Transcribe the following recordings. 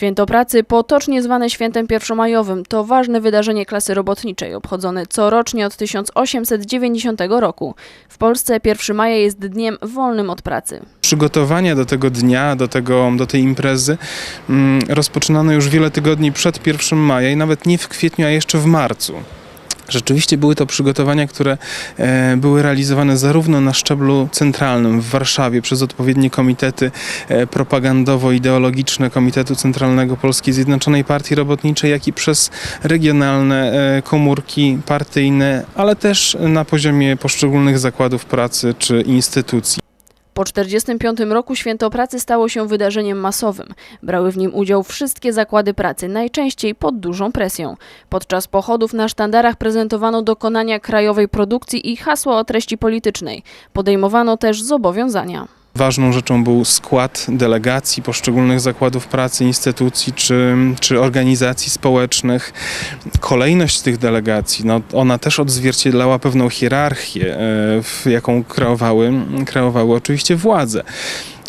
Święto Pracy, potocznie zwane Świętem Pierwszomajowym, to ważne wydarzenie klasy robotniczej, obchodzone corocznie od 1890 roku. W Polsce 1 maja jest dniem wolnym od pracy. Przygotowania do tego dnia, do, tego, do tej imprezy mm, rozpoczynano już wiele tygodni przed 1 maja i nawet nie w kwietniu, a jeszcze w marcu. Rzeczywiście były to przygotowania, które e, były realizowane zarówno na szczeblu centralnym w Warszawie przez odpowiednie komitety e, propagandowo-ideologiczne Komitetu Centralnego Polskiej Zjednoczonej Partii Robotniczej, jak i przez regionalne e, komórki partyjne, ale też na poziomie poszczególnych zakładów pracy czy instytucji. Po 1945 roku Święto Pracy stało się wydarzeniem masowym. Brały w nim udział wszystkie zakłady pracy, najczęściej pod dużą presją. Podczas pochodów na sztandarach prezentowano dokonania krajowej produkcji i hasła o treści politycznej. Podejmowano też zobowiązania. Ważną rzeczą był skład delegacji poszczególnych zakładów pracy, instytucji czy, czy organizacji społecznych. Kolejność tych delegacji, no, ona też odzwierciedlała pewną hierarchię, e, w jaką kreowały, kreowały oczywiście władze.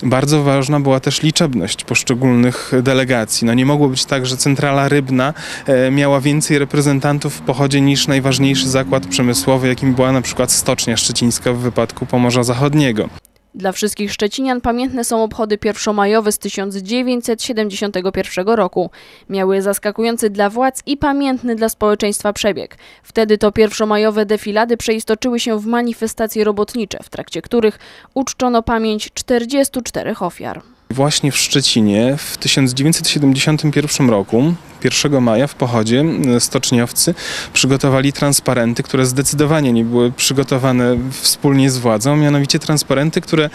Bardzo ważna była też liczebność poszczególnych delegacji. No nie mogło być tak, że centrala rybna e, miała więcej reprezentantów w pochodzie niż najważniejszy zakład przemysłowy, jakim była na przykład Stocznia Szczecińska w wypadku Pomorza Zachodniego. Dla wszystkich Szczecinian pamiętne są obchody pierwszomajowe z 1971 roku. Miały zaskakujący dla władz i pamiętny dla społeczeństwa przebieg. Wtedy to pierwszomajowe defilady przeistoczyły się w manifestacje robotnicze, w trakcie których uczczono pamięć 44 ofiar. Właśnie w Szczecinie w 1971 roku, 1 maja w pochodzie, stoczniowcy przygotowali transparenty, które zdecydowanie nie były przygotowane wspólnie z władzą, mianowicie transparenty, które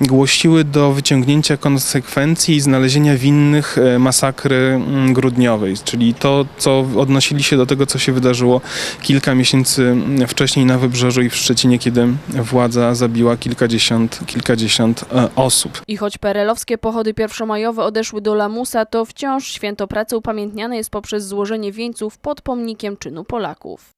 głosiły do wyciągnięcia konsekwencji i znalezienia winnych e, masakry grudniowej, czyli to, co odnosili się do tego, co się wydarzyło kilka miesięcy wcześniej na Wybrzeżu i w Szczecinie, kiedy władza zabiła kilkadziesiąt, kilkadziesiąt e, osób. I choć perelowskie pochody pierwszomajowe odeszły do lamusa, to wciąż święto pracy jest poprzez złożenie wieńców pod pomnikiem czynu Polaków.